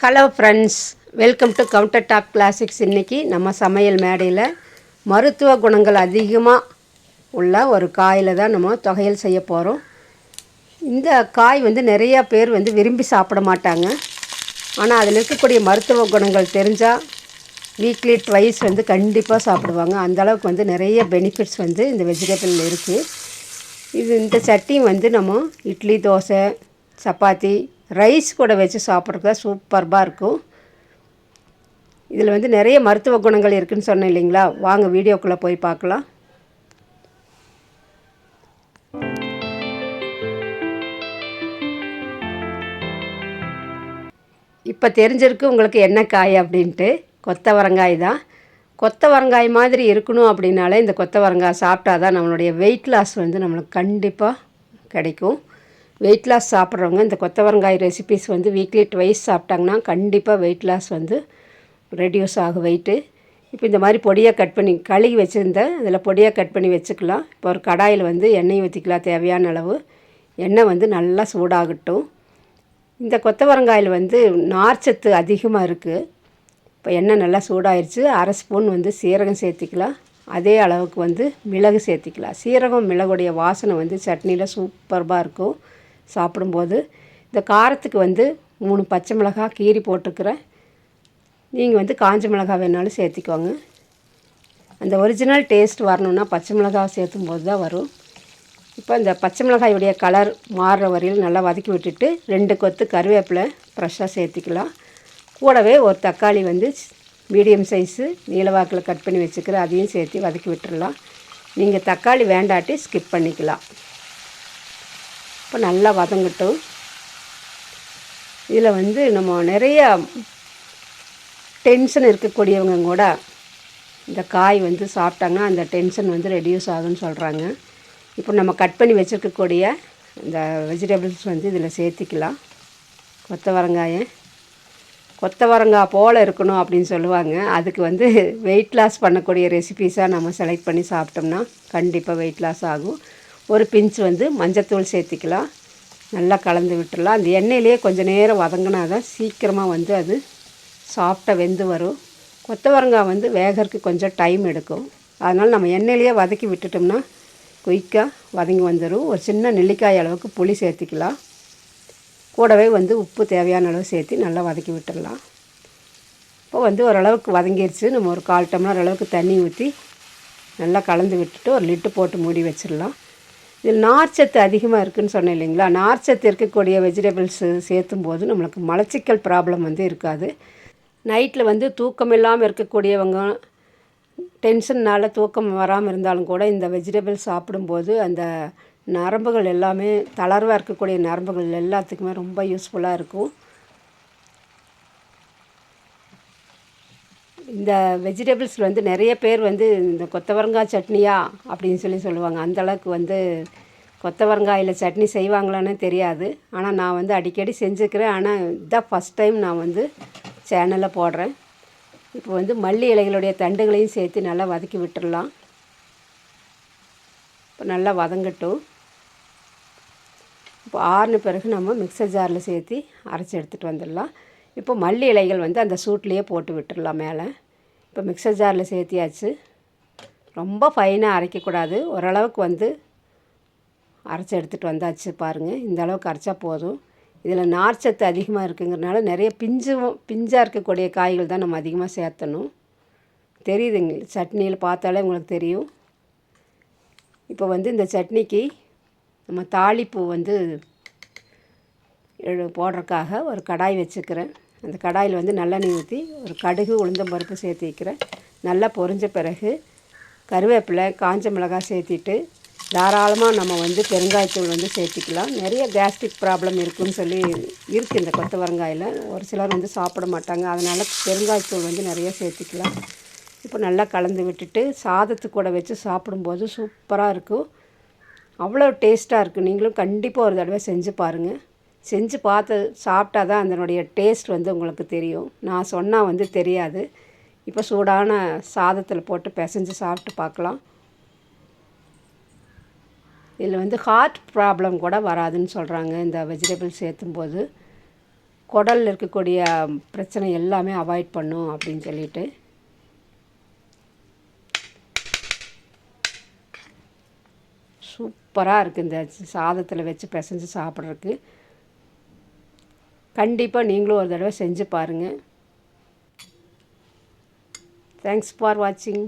Hello friends welcome to counter top classics இன்றைக்கி நம்ம சமையல் மேடையில் மருத்துவ குணங்கள் அதிகமாக உள்ள ஒரு காயில் தான் நம்ம தொகையல் செய்ய போகிறோம் இந்த காய் வந்து நிறையா பேர் வந்து விரும்பி சாப்பிட மாட்டாங்க. ஆனால் அதில் இருக்கக்கூடிய மருத்துவ குணங்கள் தெரிஞ்சால் வீக்லி ட்வைஸ் வந்து கண்டிப்பாக சாப்பிடுவாங்க. அந்தளவுக்கு வந்து நிறைய பெனிஃபிட்ஸ் வந்து இந்த வெஜிடபிள் இருக்குது இது இந்த சட்னி வந்து நம்ம இட்லி தோசை சப்பாத்தி ரைஸ் கூட வச்சு சாப்பிட்றதுக்கு சூப்பர்பாக இருக்கும். இதில் வந்து நிறைய மருத்துவ குணங்கள் இருக்குதுன்னு சொன்னேன் இல்லைங்களா? வாங்க வீடியோக்குள்ளே போய் பார்க்கலாம். இப்போ தெரிஞ்சிருக்கு உங்களுக்கு என்ன காய் அப்படின்ட்டு. கொத்தவரங்காய் தான். கொத்தவரங்காய் மாதிரி இருக்கணும் அப்படின்னாலே இந்த கொத்தவரங்காய் சாப்பிட்டா தான் நம்மளுடைய வெயிட் லாஸ் வந்து நம்மளுக்கு கண்டிப்பாக கிடைக்கும். வெயிட் லாஸ் சாப்பிட்றவங்க இந்த கொத்தவரங்காய் ரெசிபிஸ் வந்து வீக்லி ட்வைஸ் சாப்பிட்டாங்கன்னா கண்டிப்பாக வெயிட் லாஸ் வந்து ரெடியூஸ் ஆகும் வெயிட்டு இப்போ இந்த மாதிரி பொடியாக கட் பண்ணி கழுகி வச்சுருந்தேன் அதில் பொடியாக கட் பண்ணி வச்சுக்கலாம். இப்போ ஒரு கடாயில் வந்து எண்ணெய் ஊற்றிக்கலாம் தேவையான அளவு. எண்ணெய் வந்து நல்லா சூடாகட்டும். இந்த கொத்தவரங்காயில் வந்து நார்ச்சத்து அதிகமாக இருக்குது இப்போ எண்ணெய் நல்லா சூடாயிருச்சு. அரை ஸ்பூன் வந்து சீரகம் சேர்த்திக்கலாம். அதே அளவுக்கு வந்து மிளகு சேர்த்திக்கலாம். சீரகம் மிளகுடைய வாசனை வந்து சட்னியில் சூப்பர்பாக இருக்கும். சாப்பிடும்போது இந்த காரத்துக்கு வந்து மூணு பச்சை மிளகாய் கீரி போட்டிருக்கிறேன் நீங்கள் வந்து காஞ்ச மிளகாய் வேணாலும் சேர்த்திக்கோங்க. அந்த ஒரிஜினல் டேஸ்ட் வரணுன்னா பச்சை மிளகாய் சேர்த்தும் போது தான் வரும். இப்போ இந்த பச்சை மிளகாயுடைய கலர் மாறுற வரையில் நல்லா வதக்கி விட்டுட்டு ரெண்டு கொத்து கருவேப்பிலை ஃப்ரெஷ்ஷாக சேர்த்திக்கலாம். கூடவே ஒரு தக்காளி வந்து மீடியம் சைஸு நீளவாக்கில் கட் பண்ணி வச்சுக்கிற அதையும் சேர்த்து வதக்கி விட்டுடலாம் நீங்கள் தக்காளி வேண்டாட்டி ஸ்கிப் பண்ணிக்கலாம். இப்போ நல்லா வதங்கட்டும். இதில் வந்து நம்ம நிறைய டென்ஷன் இருக்கக்கூடியவங்க கூட இந்த காய் வந்து சாப்பிட்டாங்கன்னா அந்த டென்ஷன் வந்து ரெடியூஸ் ஆகுன்னு சொல்கிறாங்க இப்போ நம்ம கட் பண்ணி வச்சுருக்கக்கூடிய இந்த வெஜிடபிள்ஸ் வந்து இதில் சேர்த்திக்கலாம். கொத்தவரங்காயை. கொத்தவரங்காய் போல் இருக்கணும் அப்படின்னு சொல்லுவாங்க. அதுக்கு வந்து வெயிட் லாஸ் பண்ணக்கூடிய ரெசிபீஸாக நம்ம செலக்ட் பண்ணி சாப்பிட்டோம்னா கண்டிப்பாக வெயிட் லாஸ் ஆகும். ஒரு பிஞ்ச் வந்து மஞ்சத்தூள் சேர்த்திக்கலாம். நல்லா கலந்து விட்டுடலாம் அந்த எண்ணெயிலேயே கொஞ்சம் நேரம் வதங்கினா தான் சீக்கிரமாக வந்து அது சாஃப்டாக வெந்து வரும். கொத்தவரங்காய் வந்து வேகறக்கு கொஞ்சம் டைம் எடுக்கும். அதனால் நம்ம எண்ணெயிலேயே வதக்கி விட்டுட்டோம்னா குயிக்காக வதங்கி வந்துடும் ஒரு சின்ன நெல்லிக்காய் அளவுக்கு புளி சேர்த்திக்கலாம். கூடவே வந்து உப்பு தேவையான அளவு சேர்த்து நல்லா வதக்கி விட்டுடலாம் இப்போ வந்து ஓரளவுக்கு வதங்கிருச்சு. நம்ம ஒரு கால் டம்ளர் அளவுக்கு தண்ணி ஊற்றி நல்லா கலந்து விட்டுட்டு ஒரு லிட்டு போட்டு மூடி வச்சிடலாம். இதில் நார்ச்சத்து அதிகமாக இருக்குதுன்னு சொன்னேன் இல்லைங்களா? நார்ச்சத்து இருக்கக்கூடிய வெஜிடபிள்ஸு சேர்த்தும் போது நம்மளுக்கு மலச்சிக்கல் ப்ராப்ளம் வந்து இருக்காது. நைட்டில் வந்து தூக்கம் இல்லாமல் இருக்கக்கூடியவங்க டென்ஷன்னால் தூக்கம் வராமல் இருந்தாலும் கூட இந்த வெஜிடபிள் சாப்பிடும்போது அந்த நரம்புகள் எல்லாமே தளர்வாக இருக்கக்கூடிய நரம்புகள் எல்லாத்துக்குமே ரொம்ப யூஸ்ஃபுல்லாக இருக்கும். இந்த வெஜிடபிள்ஸ் வந்து நிறைய பேர் வந்து இந்த கொத்தவரங்காய் சட்னியா அப்படின்னு சொல்லி சொல்லுவாங்க. அந்தளவுக்கு வந்து கொத்தவரங்காயில் சட்னி செய்வாங்களான்னு தெரியாது. ஆனால் நான் வந்து அடிக்கடி செஞ்சுக்கிறேன். ஆனால் இதான் ஃபஸ்ட் டைம் நான் வந்து சேனலில் போடுறேன். இப்போ வந்து மல்லி இலைகளுடைய தண்டுகளையும் சேர்த்து நல்லா வதக்கி விட்டுடலாம் இப்போ நல்லா வதங்கட்டும். இப்போ ஆறுன பிறகு நம்ம மிக்சர் ஜாரில் சேர்த்து அரைச்சி எடுத்துகிட்டு வந்துடலாம். இப்போ மல்லி இலைகள் வந்து அந்த சூட்லேயே போட்டு விட்டுடலாம் மேலே. இப்போ மிக்சர் ஜாரில் சேர்த்தியாச்சு. ரொம்ப ஃபைனாக அரைக்கக்கூடாது. ஓரளவுக்கு வந்து அரைச்சி எடுத்துகிட்டு வந்தாச்சு பாருங்கள் இந்த அளவுக்கு அரைச்சா போதும். இதில் நார்ச்சத்து அதிகமாக இருக்குங்கிறனால நிறைய பிஞ்சு பிஞ்சாக இருக்கக்கூடிய காய்கள் தான் நம்ம அதிகமாக சேர்த்தணும். தெரியுதுங்க. சட்னியில் பார்த்தாலே உங்களுக்கு தெரியும். இப்போ வந்து இந்த சட்னிக்கு நம்ம தாளிப்பூ வந்து போடுறதுக்காக ஒரு கடாய் வச்சுக்கிறேன். அந்த கடாயில் வந்து நல்லெண்ணெய் ஊற்றி ஒரு கடுகு உளுந்தம்பருப்பு சேர்த்து வைக்கிறேன். நல்லா பொரிஞ்ச பிறகு கருவேப்பிலை காஞ்ச மிளகாய் சேர்த்திட்டு தாராளமாக நம்ம வந்து பெருங்காயத்தூள் வந்து சேர்த்திக்கலாம். நிறைய கேஸ்ட்ரிக் ப்ராப்ளம் இருக்குதுன்னு சொல்லி இருக்குது இந்த கொத்தவரங்காயில் ஒரு சிலர் வந்து சாப்பிட மாட்டாங்க. அதனால் பெருங்காயத்தூள் வந்து நிறைய சேர்த்திக்கலாம். இப்போ நல்லா கலந்து விட்டுட்டு சாதத்து கூட வச்சு சாப்பிடும்போது சூப்பராக இருக்கும். அவ்வளோ டேஸ்ட்டாக இருக்குது நீங்களும் கண்டிப்பாக ஒரு தடவை செஞ்சு பாருங்கள் செஞ்சு பார்த்து சாப்பிட்டா தான் அதனுடைய டேஸ்ட் வந்து உங்களுக்கு தெரியும். நான் சொன்னால் வந்து தெரியாது. இப்போ சூடான சாதத்தில் போட்டு பிசைஞ்சு சாப்பிட்டு பார்க்கலாம். இதில் வந்து ஹார்ட் ப்ராப்ளம் கூட வராதுன்னு சொல்கிறாங்க இந்த வெஜிடபிள் சேர்த்தும்போது குடலில் இருக்கக்கூடிய பிரச்சனை எல்லாமே அவாய்ட் பண்ணும் அப்படின்னு சொல்லிட்டு. சூப்பராக இருக்குது இந்த சாதத்தில் வச்சு பிசைஞ்சு சாப்பிட்றதுக்கு. கண்டிப்பாக நீங்களும் ஒரு தடவை செஞ்சு பாருங்கள் தேங்க்ஸ் ஃபார் வாட்சிங்